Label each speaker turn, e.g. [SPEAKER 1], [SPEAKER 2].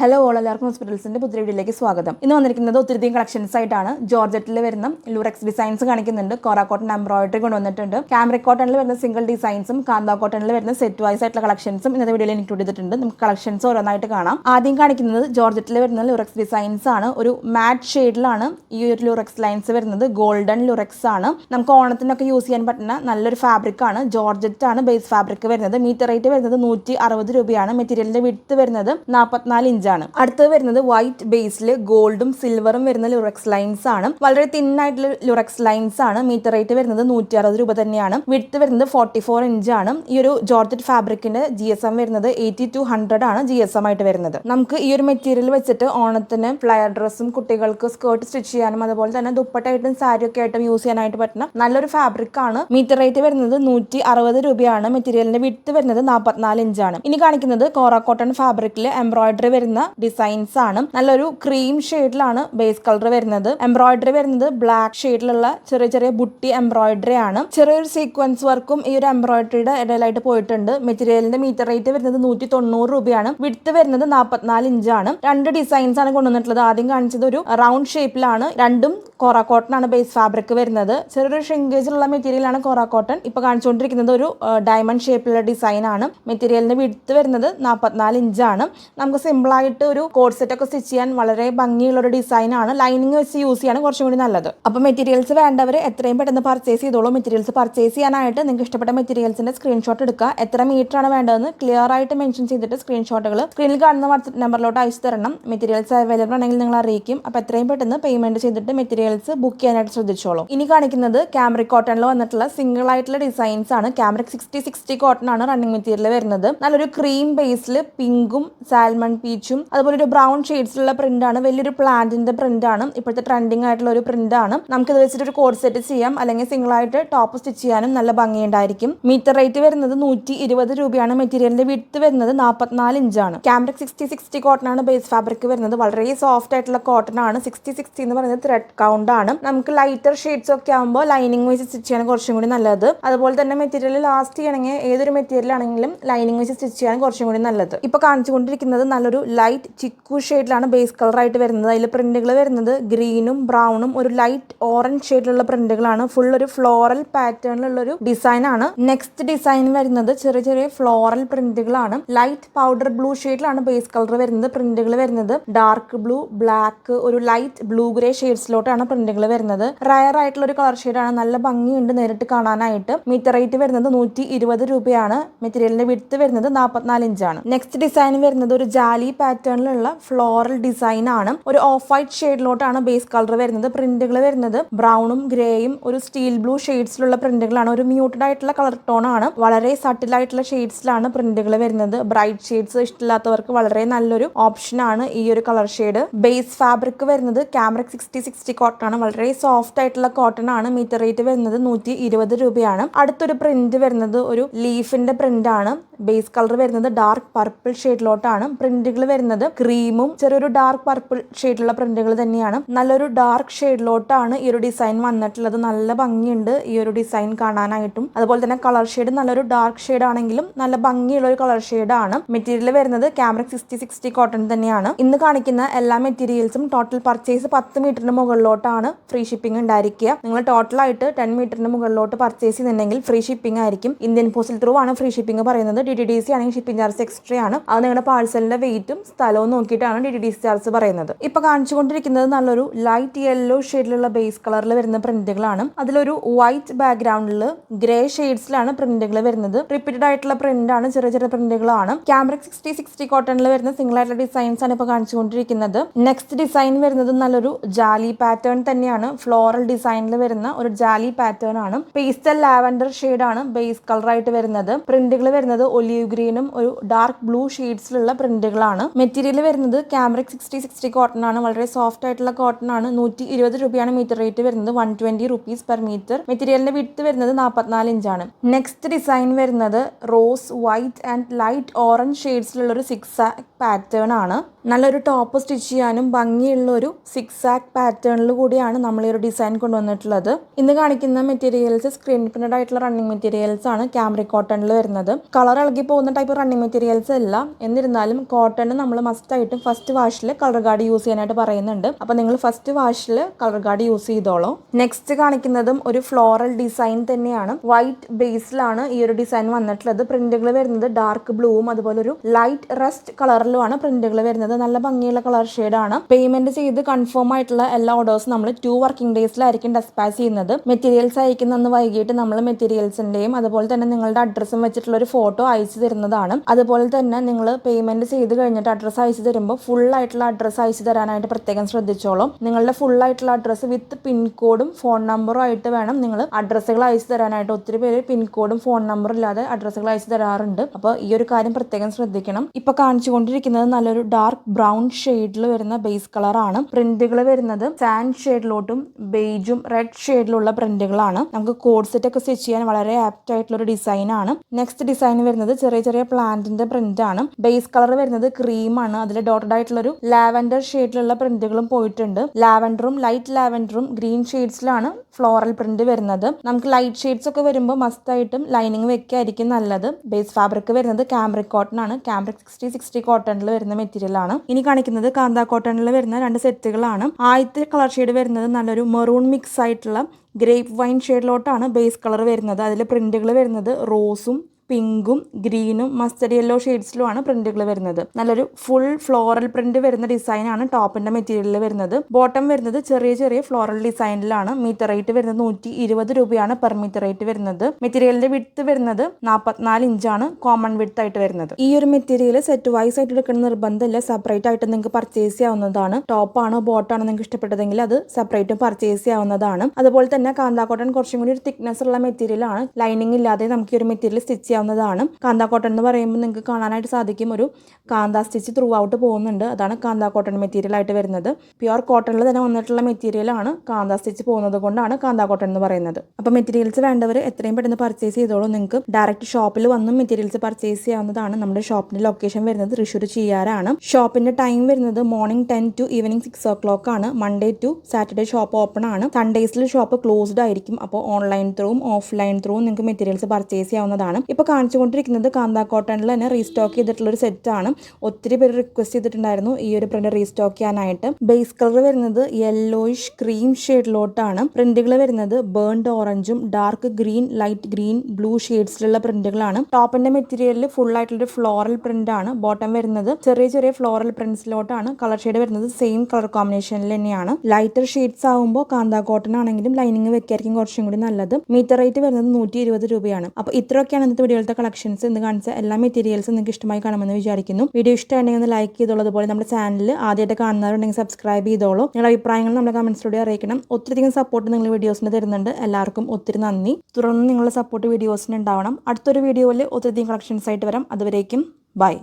[SPEAKER 1] Hello all എല്ലാവർക്കും ഹോസ്പിറ്റൽസിന്റെ പുതിയ വീഡിയോയിലേക്ക് സ്വാഗതം. ഇന്ന് വന്നിരിക്കുന്നത് ഒത്തിരി കളക്ഷൻസ് ആയിട്ടാണ്. ജോർജറ്റിൽ വരുന്ന ലൂറക്സ് ഡിസൈൻസ് കാണിക്കുന്നുണ്ട്. കോറ കോട്ടൺ എംബ്രോയിഡറി കൊണ്ടുവന്നിട്ടുണ്ട്. ക്യാമറ കോട്ടണിൽ വരുന്ന സിംഗിൾ ഡിസൈൻസും കാന്ത കോട്ടണിൽ വരുന്ന സെറ്റ് വൈസ് ആയിട്ടുള്ള കളക്ഷൻസും ഇന്നത്തെ വീഡിയോയിൽ ഇൻക്ലൂഡ് ചെയ്തിട്ടുണ്ട്. നമുക്ക് കളക്ഷൻസ് ഓരോന്നായിട്ട് കാണാം. ആദ്യം കാണിക്കുന്നത് ജോർജറ്റിൽ വരുന്ന ലൂറക്സ് ഡിസൈൻസ് ആണ്. ഒരു മാറ്റ് ഷെയ്ഡിലാണ് ഈ ഒരു ലൂറക്സ് ലൈൻസ് വരുന്നത്. ഗോൾഡൻ ലൂറക്സ് ആണ്. നമുക്ക് ഓണത്തിനൊക്കെ യൂസ് ചെയ്യാൻ പറ്റുന്ന നല്ലൊരു ഫാബ്രിക് ആണ്. ജോർജറ്റ് ആണ് ബേസ് ഫാബ്രിക് വരുന്നത്. മീറ്റർ റേറ്റ് വരുന്നത് നൂറ്റി അറുപത് രൂപയാണ്. മെറ്റീരിയലിന്റെ വിടുത്ത് വരുന്നത് നാൽപ്പത്തിനാല് ഇഞ്ചാണ് അടുത്തത് വരുന്നത് വൈറ്റ് ബേസിൽ ഗോൾഡും സിൽവറും വരുന്ന ലുറക്സ് ലൈൻസ് ആണ്. വളരെ തിൻ ആയിട്ടുള്ള ലുറക്സ് ലൈൻസ് ആണ്. മീറ്റർ റേറ്റ് വരുന്നത് നൂറ്റി അറുപത് രൂപ തന്നെയാണ്. വിട്ട് വരുന്നത് ഫോർട്ടി ഫോർ ഇഞ്ച് ആണ്. ഈ ഒരു ജോർജറ്റ് ഫാബ്രിക്കിന്റെ ജി എസ് എം വരുന്നത് എയ്റ്റി ടു ഹൺഡ്രഡ് ആണ് ജി എസ് എം ആയിട്ട് വരുന്നത്. നമുക്ക് ഈ ഒരു മെറ്റീരിയൽ വെച്ചിട്ട് ഓണത്തിന് ഫ്ലയർ ഡ്രസ്സും കുട്ടികൾക്ക് സ്കേർട്ട് സ്റ്റിച്ച് ചെയ്യാനും അതുപോലെ തന്നെ ദുപ്പട്ടായിട്ടും സാരി ഒക്കെ ആയിട്ടും യൂസ് ചെയ്യാനായിട്ട് പറ്റുന്ന നല്ലൊരു ഫാബ്രിക് ആണ്. മീറ്റർ റേറ്റ് വരുന്നത് നൂറ്റി അറുപത് രൂപയാണ് മെറ്റീരിയലിന്റെ വിട്ട് വരുന്നത് നാൽപ്പത്തിനാല് ഇഞ്ചാണ് ഇനി കാണിക്കുന്നത് കോറ കോട്ടൺ ഫാബ്രിക്കിൽ എംബ്രോയിഡറി വരുന്ന ഡിസൈൻസ് ആണ് നല്ലൊരു ക്രീം ഷെയ്ഡിലാണ് ബേസ് കളർ വരുന്നത്. എംബ്രോയിഡറി വരുന്നത് ബ്ലാക്ക് ഷെയ്ഡിലുള്ള ചെറിയ ചെറിയ ബുട്ടി എംബ്രോയിഡറി ആണ്. ചെറിയൊരു സീക്വൻസ് വർക്കും ഈ ഒരു എംബ്രോയിഡറിയുടെ ഇടയിലായിട്ട് പോയിട്ടുണ്ട്. മെറ്റീരിയലിന്റെ മീറ്റർ റേറ്റ് വരുന്നത് നൂറ്റി തൊണ്ണൂറ് രൂപയാണ്. വിടുത്ത് വരുന്നത് നാൽപ്പത്തിനാല് ഇഞ്ചാണ്. രണ്ട് ഡിസൈൻസ് ആണ് കൊണ്ടുവന്നിട്ടുള്ളത്. ആദ്യം കാണിച്ചത് ഒരു റൗണ്ട് ഷേപ്പിലാണ്. രണ്ടും കോറ കോട്ടൺ ആണ് ബേസ് ഫാബ്രിക് വരുന്നത്. ചെറിയൊരു ഷ്രിങ്കേജിലുള്ള കോറ കോട്ടൺ. ഇപ്പൊ കാണിച്ചുകൊണ്ടിരിക്കുന്നത് ഒരു ഡയമണ്ട് ഷേപ്പിലുള്ള ഡിസൈൻ ആണ്. മെറ്റീരിയലിന്റെ വിടുത്ത് വരുന്നത് നാൽപ്പത്തിനാല് ഇഞ്ചാണ്. നമുക്ക് സിമ്പിൾ ആയിട്ട് ഒരു കോഡ് സെറ്റ് ഒക്കെ സ്റ്റിച്ച് ചെയ്യാൻ വളരെ ഭംഗിയുള്ള ഒരു ഡിസൈൻ ആണ് ലൈനിങ് വെച്ച് യൂസ് ചെയ്യാണ് കുറച്ചും കൂടി നല്ലത്. അപ്പോൾ മെറ്റീരിയൽസ് വേണ്ടവർ എത്രയും പെട്ടെന്ന് പർച്ചേസ് ചെയ്തോളൂ. മെറ്റീരിയൽസ് പർച്ചേസ് ചെയ്യാനായിട്ട് നിങ്ങൾക്ക് ഇഷ്ടപ്പെട്ട മെറ്റീരിയൽസിന്റെ സ്ക്രീൻഷോട്ട് എടുക്കുക. എത്ര മീറ്റർ ആണ് വേണ്ടതെന്ന് ക്ലിയർ ആയിട്ട് മെൻഷൻ ചെയ്തിട്ട് സ്ക്രീൻഷോട്ടുകൾ സ്ക്രീനിൽ കാണുന്ന വാട്സ്ആപ്പ് നമ്പറിലോട്ട് അയച്ചു തരണം. മെറ്റീരിയൽസ് അവൈലബിൾ ആണെങ്കിൽ നിങ്ങൾ അറിയിക്കും. അപ്പോൾ എത്രയും പെട്ടെന്ന് പേയ്മെന്റ് ചെയ്തിട്ട് മെറ്റീരിയൽസ് ബുക്ക് ചെയ്യാനായിട്ട് ശ്രദ്ധിച്ചോളൂ. ഇനി കാണിക്കുന്നത് ക്യാമറിക് കോട്ടണിൽ വന്നിട്ടുള്ള സിംഗിൾ ആയിട്ടുള്ള ഡിസൈൻസ് ആണ്. ക്യാമറിക് സിക്സ്റ്റി സിക്സ്റ്റി കോട്ടൺ ആണ് റണ്ണിംഗ് മെറ്റീരിയൽ വരുന്നത്. നല്ലൊരു ക്രീം ബേസിൽ പിങ്കും സാൽമൺ പീച്ചും അതുപോലെ ഒരു ബ്രൗൺ ഷെയ്ഡ്സിലുള്ള പ്രിന്റ് ആണ് വലിയൊരു പ്ലാന്റിന്റെ പ്രിന്റ് ആണ് ഇപ്പോഴത്തെ ട്രെൻഡിങ് ആയിട്ടുള്ള ഒരു പ്രിന്റ് ആണ്. നമുക്ക് ഇത് വെച്ചിട്ട് ഒരു കോഡ് സെറ്റ് ചെയ്യാം അല്ലെങ്കിൽ സിംഗിൾ ആയിട്ട് ടോപ്പ് സ്റ്റിച്ച് ചെയ്യാനും നല്ല ഭംഗിയുണ്ടായിരിക്കും മീറ്റർ റേറ്റ് വരുന്നത് നൂറ്റി ഇരുപത് രൂപയാണ് മെറ്റീരിയലിന്റെ വിട്ട് വരുന്നത് നാൽപ്പത്തിനാല് ഇഞ്ചാണ് ക്യാമറ സിക്സ്റ്റി സിക്സ്റ്റി കോട്ടൺ ആണ് ബേസ് ഫാബ്രിക് വരുന്നത്. വളരെ സോഫ്റ്റ് ആയിട്ടുള്ള കോട്ടൺ ആണ്. സിക്സ്റ്റി സിക്സ്റ്റി എന്ന് പറയുന്നത് ത്രെഡ് കൗണ്ട് ആണ്. നമുക്ക് ലൈറ്റർ ഷെയ്ഡ്സ് ഒക്കെ ആകുമ്പോൾ ലൈനിങ് വെച്ച് സ്റ്റിച്ച് ചെയ്യാൻ കുറച്ചും കൂടി നല്ലത്. അതുപോലെ തന്നെ മെറ്റീരിയൽ ലാസ്റ്റ് ചെയ്യണമെങ്കിൽ ഏതൊരു മെറ്റീരിയൽ ആണെങ്കിലും ലൈനിങ് വെച്ച് സ്റ്റിച്ച് ചെയ്യാൻ കുറച്ചും കൂടി നല്ലത്. ഇപ്പൊ കാണിച്ചുകൊണ്ടിരിക്കുന്നത് നല്ലൊരു ലൈറ്റ് ചിക്കു ഷെയ്ഡിലാണ് ബേസ് കളറായിട്ട് വരുന്നത്. അതിൽ പ്രിന്റുകൾ വരുന്നത് ഗ്രീനും ബ്രൗണും ഒരു ലൈറ്റ് ഓറഞ്ച് ഷെയ്ഡിലുള്ള പ്രിന്റുകളാണ് ഫുൾ ഒരു ഫ്ലോറൽ പാറ്റേണിലുള്ള ഒരു ഡിസൈൻ ആണ് നെക്സ്റ്റ് ഡിസൈൻ വരുന്നത് ചെറിയ ചെറിയ ഫ്ലോറൽ പ്രിന്റുകളാണ്. ലൈറ്റ് പൗഡർ ബ്ലൂ ഷെയ്ഡിലാണ് ബേസ് കളർ വരുന്നത് പ്രിന്റുകൾ വരുന്നത്. ഡാർക്ക് ബ്ലൂ ബ്ലാക്ക് ഒരു ലൈറ്റ് ബ്ലൂ ഗ്രേ ഷെയ്ഡ്സിലോട്ടാണ് പ്രിന്റുകൾ വരുന്നത്. റയർ ആയിട്ടുള്ള ഒരു കളർ ഷെയ്ഡാണ്. നല്ല ഭംഗിയുണ്ട് നേരിട്ട് കാണാനായിട്ട്. മീറ്റർ റേറ്റ് വരുന്നത് നൂറ്റി രൂപയാണ്. മെറ്റീരിയലിന്റെ വിടുത്ത് വരുന്നത് നാൽപ്പത്തിനാല് ഇഞ്ചാണ്. നെക്സ്റ്റ് ഡിസൈൻ വരുന്നത് ഒരു ജാലി പാറ്റേണിലുള്ള ഫ്ലോറൽ ഡിസൈൻ ആണ് ഒരു ഓഫ് വൈറ്റ് ഷെയ്ഡിലോട്ടാണ് ബേസ് കളർ വരുന്നത്. പ്രിന്റുകൾ വരുന്നത് ബ്രൗണും ഗ്രേയും. ഒരു സ്റ്റീൽ ബ്ലൂ ഷെയ്ഡ്സിലുള്ള പ്രിന്റുകളാണ്. ഒരു മ്യൂട്ടഡ് ആയിട്ടുള്ള കളർ ടോൺ ആണ് വളരെ സട്ടിൽ ആയിട്ടുള്ള ഷെയ്ഡ്സിലാണ് പ്രിന്റുകൾ വരുന്നത്. ബ്രൈറ്റ് ഷെയ്ഡ്സ് ഇഷ്ടമില്ലാത്തവർക്ക് വളരെ നല്ലൊരു ഓപ്ഷൻ ആണ് ഈ ഒരു കളർ ഷെയ്ഡ്. ബേസ് ഫാബ്രിക് വരുന്നത് ക്യാമറക് സിക്സ്റ്റി സിക്സ്റ്റി കോട്ടൺ ആണ് വളരെ സോഫ്റ്റ് ആയിട്ടുള്ള കോട്ടൺ ആണ് മീറ്റർ റേറ്റ് വരുന്നത് നൂറ്റി ഇരുപത് രൂപയാണ്. അടുത്തൊരു പ്രിന്റ് വരുന്നത് ഒരു ലീഫിന്റെ പ്രിന്റ് ആണ് ബേസ് കളർ വരുന്നത് ഡാർക്ക് പർപ്പിൾ ഷെയ്ഡിലോട്ടാണ് പ്രിന്റുകൾ വരുന്നത് ക്രീമും ചെറിയൊരു ഡാർക്ക് പർപ്പിൾ ഷെയ്ഡിലുള്ള പ്രിന്റുകൾ തന്നെയാണ്. നല്ലൊരു ഡാർക്ക് ഷെയ്ഡിലോട്ടാണ് ഈ ഒരു ഡിസൈൻ വന്നിട്ടുള്ളത്. നല്ല ഭംഗിയുണ്ട് ഈ ഒരു ഡിസൈൻ കാണാനായിട്ടും. അതുപോലെ തന്നെ കളർ ഷെയ്ഡ് നല്ലൊരു ഡാർക്ക് ഷെയ്ഡ് ആണെങ്കിലും നല്ല ഭംഗിയുള്ള ഒരു കളർ ഷെയ്ഡാണ് മെറ്റീരിയൽ വരുന്നത് ക്യാമറ സിക്സ്റ്റി സിക്സ്റ്റി കോട്ടൺ തന്നെയാണ്. ഇന്ന് കാണിക്കുന്ന എല്ലാ മെറ്റീരിയൽസും ടോട്ടൽ പർച്ചേസ് പത്ത് മീറ്ററിന് മുകളിലോട്ടാണ് ഫ്രീ ഷിപ്പിംഗ് ഉണ്ടായിരിക്കുക. നിങ്ങൾ ടോട്ടലായിട്ട് ടെൻ മീറ്ററിന് മുകളിലോട്ട് പർച്ചേസ് ചെയ്യുന്നുണ്ടെങ്കിൽ ഫ്രീ ഷിപ്പിംഗ് ആയിരിക്കും. ഇന്ത്യൻ പോസ്റ്റൽ ത്രൂ ആണ് ഫ്രീ ഷിപ്പിംഗ് പറയുന്നത്. ഡി ടി ഡി സി ആണെങ്കിൽ ഷിപ്പിംഗ് ചാർജ് എക്സ്ട്രാ ആണ്. അത് നിങ്ങളുടെ പാഴ്സലിന്റെ വെയിറ്റും സ്ഥലവും നോക്കിയിട്ടാണ് D T D C charge പറയുന്നത്. ഇപ്പൊ കാണിച്ചുകൊണ്ടിരിക്കുന്നത് നല്ലൊരു ലൈറ്റ് യെല്ലോ ഷെയ്ഡിലുള്ള ബേസ് കളറിൽ വരുന്ന പ്രിന്റുകളാണ് അതിലൊരു വൈറ്റ് ബാക്ക്ഗ്രൗണ്ടിൽ ഗ്രേ ഷെയ്ഡ്സിലാണ് പ്രിന്റുകൾ വരുന്നത്. റിപ്പീറ്റഡ് ആയിട്ടുള്ള പ്രിന്റ് ആണ് ചെറിയ ചെറിയ പ്രിന്റുകളാണ് ക്യാമറ സിക്സ്റ്റി സിക്സ്റ്റി കോട്ടണിൽ വരുന്ന സിംഗിൾ ആയിട്ടുള്ള ഡിസൈൻസ് ആണ് ഇപ്പൊ കാണിച്ചുകൊണ്ടിരിക്കുന്നത്. നെക്സ്റ്റ് ഡിസൈൻ വരുന്നത് നല്ലൊരു ജാലി പാറ്റേൺ തന്നെയാണ്. ഫ്ലോറൽ ഡിസൈനിൽ വരുന്ന ഒരു ജാലി പാറ്റേൺ ആണ്. പേസ്റ്റൽ ലാവൻഡർ ആണ് ബേസ് കളർ ആയിട്ട് വരുന്നത്. പ്രിന്റുകൾ വരുന്നത് ഒലീവ് ഗ്രീനും ഒരു ഡാർക്ക് ബ്ലൂ ഷെയ്ഡ്സിലുള്ള പ്രിന്റുകളാണ്. മെറ്റീരിയൽ വരുന്നത് ക്യാമറിക് സിക്സ്റ്റി സിക്സ്റ്റി കോട്ടൺ ആണ് വളരെ സോഫ്റ്റ് ആയിട്ടുള്ള കോട്ടൺ ആണ് നൂറ്റി ഇരുപത് രൂപയാണ് മീറ്റർ റേറ്റ് വരുന്നത്. One twenty rupees per metre. മെറ്റീരിയലിന്റെ വിട്ട് വരുന്നത് നാൽപ്പത്തിനാല് ഇഞ്ചാണ്. നെക്സ്റ്റ് ഡിസൈൻ വരുന്നത് rose white and light orange ഷെയ്ഡ്സിലുള്ള ഒരു സിക്സ് പാറ്റേൺ ആണ്. നല്ലൊരു ടോപ്പ് സ്റ്റിച്ച് ചെയ്യാനും ഭംഗിയുള്ള ഒരു സിക്സ് ആക്ക് പാറ്റേണിൽ കൂടിയാണ് നമ്മൾ ഈ ഒരു ഡിസൈൻ കൊണ്ടുവന്നിട്ടുള്ളത്. ഇന്ന് കാണിക്കുന്ന മെറ്റീരിയൽസ് സ്ക്രീൻ പ്രിന്റഡ് ആയിട്ടുള്ള റണ്ണിങ് മെറ്റീരിയൽസ് ആണ് ക്യാമറി കോട്ടണിൽ വരുന്നത്. കളർ ഇളകി പോകുന്ന ടൈപ്പ് റണ്ണിങ് മെറ്റീരിയൽസ് അല്ല. എന്നിരുന്നാലും കോട്ടൺ നമ്മൾ മസ്റ്റ് ആയിട്ടും ഫസ്റ്റ് വാഷിൽ കളർ ഗാർഡ് യൂസ് ചെയ്യാനായിട്ട് പറയുന്നുണ്ട്. അപ്പോൾ നിങ്ങൾ ഫസ്റ്റ് വാഷിൽ കളർ ഗാർഡ് യൂസ് ചെയ്തോളൂ. നെക്സ്റ്റ് കാണിക്കുന്നതും ഒരു ഫ്ലോറൽ ഡിസൈൻ തന്നെയാണ്. വൈറ്റ് ബേസിലാണ് ഈ ഒരു ഡിസൈൻ വന്നിട്ടുള്ളത്. പ്രിന്റുകൾ വരുന്നത് ഡാർക്ക് ബ്ലൂവും അതുപോലെ ഒരു ലൈറ്റ് റസ്റ്റ് കളറിലുമാണ് പ്രിന്റുകൾ വരുന്നത്. നല്ല ഭംഗിയുള്ള കളർ ഷെയ്ഡാണ്. പേയ്മെന്റ് ചെയ്ത് കൺഫേം ആയിട്ടുള്ള എല്ലാ ഓർഡേഴ്സും നമ്മൾ ടു വർക്കിംഗ് ഡേയ്സിലായിരിക്കും ഡെസ്പാച്ച് ചെയ്യുന്നത്. മെറ്റീരിയൽസ് അയക്കുന്ന അന്ന് വൈകിട്ട് നമ്മൾ മെറ്റീരിയൽസിന്റെയും അതുപോലെ തന്നെ നിങ്ങളുടെ അഡ്രസ്സും വെച്ചിട്ടുള്ള ഒരു ഫോട്ടോ അയച്ചു തരുന്നതാണ്. അതുപോലെ തന്നെ നിങ്ങൾ പേയ്മെന്റ് ചെയ്ത് കഴിഞ്ഞിട്ട് അഡ്രസ്സ് അയച്ചു തരുമ്പോൾ ഫുൾ ആയിട്ടുള്ള അഡ്രസ്സ് അയച്ചു തരാനായിട്ട് പ്രത്യേകം ശ്രദ്ധിച്ചോളും. നിങ്ങളുടെ ഫുൾ ആയിട്ടുള്ള അഡ്രസ്സ് വിത്ത് പിൻകോഡും ഫോൺ നമ്പറും ആയിട്ട് വേണം നിങ്ങൾ അഡ്രസ്സുകൾ അയച്ചു തരാനായിട്ട്. ഒത്തിരി പേര് പിൻകോഡും ഫോൺ നമ്പറും ഇല്ലാതെ അഡ്രസ്സുകൾ അയച്ചു തരാറുണ്ട്. അപ്പോൾ ഈ ഒരു കാര്യം പ്രത്യേകം ശ്രദ്ധിക്കണം. ഇപ്പൊ കാണിച്ചുകൊണ്ടിരിക്കുന്നത് നല്ലൊരു ഡാർക്ക് ബ്രൗൺ ഷെയ്ഡിൽ വരുന്ന ബേസ് കളറാണ് പ്രിന്റുകൾ വരുന്നത്. സാൻഡ് ഷെയ്ഡിലോട്ടും ബേജും റെഡ് ഷെയ്ഡിലുള്ള പ്രിന്റുകളാണ്. നമുക്ക് കോഡ് സെറ്റ് ഒക്കെ സ്റ്റിച്ച് ചെയ്യാൻ വളരെ ആപ്റ്റ് ആയിട്ടുള്ള ഒരു ഡിസൈൻ ആണ്. നെക്സ്റ്റ് ഡിസൈൻ വരുന്നത് ചെറിയ ചെറിയ പ്ലാന്റിന്റെ പ്രിന്റ് ആണ്. ബേസ് കളർ വരുന്നത് ക്രീമാണ് അതിൽ ഡോട്ടഡ് ആയിട്ടുള്ള ഒരു ലാവൻഡർ ഷെയ്ഡിലുള്ള പ്രിന്റുകളും പോയിട്ടുണ്ട്. ലാവൻഡറും ലൈറ്റ് ലാവൻഡറും ഗ്രീൻ ഷെയ്ഡ്സിലാണ് ഫ്ലോറൽ പ്രിന്റ് വരുന്നത്. നമുക്ക് ലൈറ്റ് ഷെയ്ഡ്സ് ഒക്കെ വരുമ്പോൾ മസ്റ്റ് ആയിട്ടും ലൈനിങ് വെക്കായിരിക്കും നല്ലത്. ബേസ് ഫാബ്രിക് വരുന്നത് ക്യാമ്പ്രിക് കോട്ടൺ ആണ്. ക്യാമ്പ്രിക് സിക്സ്റ്റി സിക്സ്റ്റി കോട്ടണിൽ വരുന്ന മെറ്റീരിയൽ ആണ്. ഇനി കാണിക്കുന്നത് കാന്ത കോട്ടണിൽ വരുന്ന രണ്ട് സെറ്റുകളാണ്. ആദ്യത്തെ കളർ ഷെയ്ഡ് വരുന്നത് നല്ലൊരു മെറൂൺ മിക്സ് ആയിട്ടുള്ള ഗ്രേപ്പ് വൈൻ ഷെയ്ഡിലോട്ടാണ് ബേസ് കളർ വരുന്നത്. അതിൽ പ്രിന്റുകൾ വരുന്നത് റോസും പിങ്കും ഗ്രീനും മസ്റ്റർഡ് യെല്ലോ ഷെയ്ഡ്സിലുമാണ് പ്രിന്റുകൾ വരുന്നത്. നല്ലൊരു ഫുൾ ഫ്ലോറൽ പ്രിന്റ് വരുന്ന ഡിസൈനാണ് ടോപ്പിന്റെ മെറ്റീരിയലിൽ വരുന്നത്. ബോട്ടം വരുന്നത് ചെറിയ ചെറിയ ഫ്ലോറൽ ഡിസൈനിലാണ് മീറ്റർ റേറ്റ് വരുന്നത് നൂറ്റി ഇരുപത് രൂപയാണ് പെർ മീറ്റർ റേറ്റ് വരുന്നത്. മെറ്റീരിയലിന്റെ വിട്ത് വരുന്നത് നാൽപ്പത്തിനാല് ഇഞ്ചാണ് കോമൺ വിട്ത് ആയിട്ട് വരുന്നത്. ഈ ഒരു മെറ്റീരിയൽ സെറ്റ് വൈസ് ആയിട്ട് എടുക്കുന്ന നിർബന്ധമില്ല. സെപ്പറേറ്റ് ആയിട്ട് നിങ്ങൾക്ക് പർച്ചേസ് ചെയ്യാവുന്നതാണ്. ടോപ്പാണോ ബോട്ടാണോ നിങ്ങൾക്ക് ഇഷ്ടപ്പെട്ടതെങ്കിൽ അത് സെപ്പറേറ്റ് പർച്ചേസ് ചെയ്യാവുന്നതാണ്. അതുപോലെ തന്നെ കാന്താക്കോട്ടൺ കുറച്ചും കൂടി ഒരു തിക്നെസ് ഉള്ള മെറ്റീരിയൽ ആണ്. ലൈനിങ് ഇല്ലാതെ നമുക്ക് ഈ ഒരു മെറ്റീരിയൽ സ്റ്റിച്ച് ചെയ്യാവുന്നതാണ്. കാന്താ കോട്ടൺ എന്ന് പറയുമ്പോൾ നിങ്ങൾക്ക് കാണാനായിട്ട് സാധിക്കും. ഒരു കാന്താ സ്റ്റിച്ച് ത്രൂ ഔട്ട് പോകുന്നുണ്ട്. അതാണ് കാന്താ കോട്ടൺ മെറ്റീരിയൽ ആയിട്ട് വരുന്നത്. പ്യുവർ കോട്ടണിൽ തന്നെ വന്നിട്ടുള്ള മെറ്റീരിയലാണ് കാന്താ സ്റ്റിച്ച് പോകുന്നത് കൊണ്ടാണ് കാന്താ കോട്ടൺ എന്ന് പറയുന്നത്. അപ്പോൾ മെറ്റീരിയൽസ് വേണ്ടവർ എത്രയും പെട്ടെന്ന് പർച്ചേസ് ചെയ്തോളൂ. നിങ്ങൾക്ക് ഡയറക്റ്റ് ഷോപ്പിൽ വന്നും മെറ്റീരിയൽസ് പർച്ചേസ് ചെയ്യാവുന്നതാണ്. നമ്മുടെ ഷോപ്പിന്റെ ലൊക്കേഷൻ വരുന്നത് തൃശ്ശൂർ ചെയ്യാറാണ് ഷോപ്പിന്റെ ടൈം വരുന്നത് morning ten to evening six o'clock ആണ്. Monday to Saturday shop open ആണ്. സൺഡേസിൽ ഷോപ്പ് ക്ലോസ്ഡ് ആയിരിക്കും. അപ്പോൾ ഓൺലൈൻ ത്രൂവും ഓഫ്ലൈൻ ത്രൂവും നിങ്ങൾക്ക് മെറ്റീരിയൽസ് പർച്ചേസ് ചെയ്യാവുന്നതാണ്. ഇപ്പോൾ കാണിച്ചുകൊണ്ടിരിക്കുന്നത് കാന്താ കോട്ടണിൽ തന്നെ റീസ്റ്റോക്ക് ചെയ്തിട്ടുള്ള ഒരു സെറ്റാണ് ഒത്തിരി പേര് റിക്വസ്റ്റ് ചെയ്തിട്ടുണ്ടായിരുന്നു ഈ ഒരു പ്രിന്റ് റീസ്റ്റോക്ക് ചെയ്യാനായിട്ട്. ബേസ് കളർ വരുന്നത് യെല്ലോയിഷ് ക്രീം ഷെയ്ഡിലോട്ടാണ് പ്രിന്റുകൾ വരുന്നത് ബേൺഡ് ഓറഞ്ചും dark green light green blue ഷെയ്ഡ്സിലുള്ള പ്രിന്റുകളാണ് ടോപ്പിന്റെ മെറ്റീരിയലിൽ ഫുൾ ആയിട്ടുള്ള ഫ്ലോറൽ പ്രിന്റ് ആണ്. ബോട്ടം വരുന്നത് ചെറിയ ചെറിയ ഫ്ലോറൽ പ്രിന്റ്സിലോട്ടാണ് കളർ ഷെയ്ഡ് വരുന്നത് സെയിം കളർ കോമ്പിനേഷനിൽ തന്നെയാണ്. ലൈറ്റർ ഷെയ്ഡ്സ് ആകുമ്പോൾ കാന്താ കോട്ടൺ ആണെങ്കിലും ലൈനിങ് വെക്കായിരിക്കും കുറച്ചും കൂടി നല്ലത്. മീറ്റർ റേറ്റ് വരുന്നത് നൂറ്റി രൂപയാണ്. അപ്പോൾ ഇത്രയൊക്കെയാണ് ഇന്നത്തെ വീഡിയോയിലത്തെ കളക്ഷൻസ് ഇന്ന് കാണിച്ച എല്ലാ മെറ്റീരിയൽസും നിങ്ങൾക്ക് ഇഷ്ടമായി കാണുമെന്ന് വിചാരിക്കുന്നു. വീഡിയോ ഇഷ്ടമുണ്ടെങ്കിൽ ഒന്ന് ലൈക്ക് ചെയ്തോളൂ. അതുപോലെ നമ്മുടെ ചാനൽ ആദ്യമായിട്ട് കാണുന്നവരുണ്ടെങ്കിൽ സബ്സ്ക്രൈബ് ചെയ്തോളൂ. നിങ്ങളുടെ അഭിപ്രായങ്ങൾ നമ്മുടെ കമൻസിലൂടെ അറിയിക്കണം. ഒത്തിരിയധികം സപ്പോർട്ട് നിങ്ങൾ വീഡിയോസിന് തരുന്നുണ്ട്. എല്ലാവർക്കും ഒത്തിരി നന്ദി. തുടർന്ന് നിങ്ങളുടെ സപ്പോർട്ട് വീഡിയോസിന് ഉണ്ടാവണം. അടുത്തൊരു വീഡിയോയിൽ ഒത്തിരിയധികം കളക്ഷൻസ് ആയിട്ട് വരാം. അതുവരേക്കും ബൈ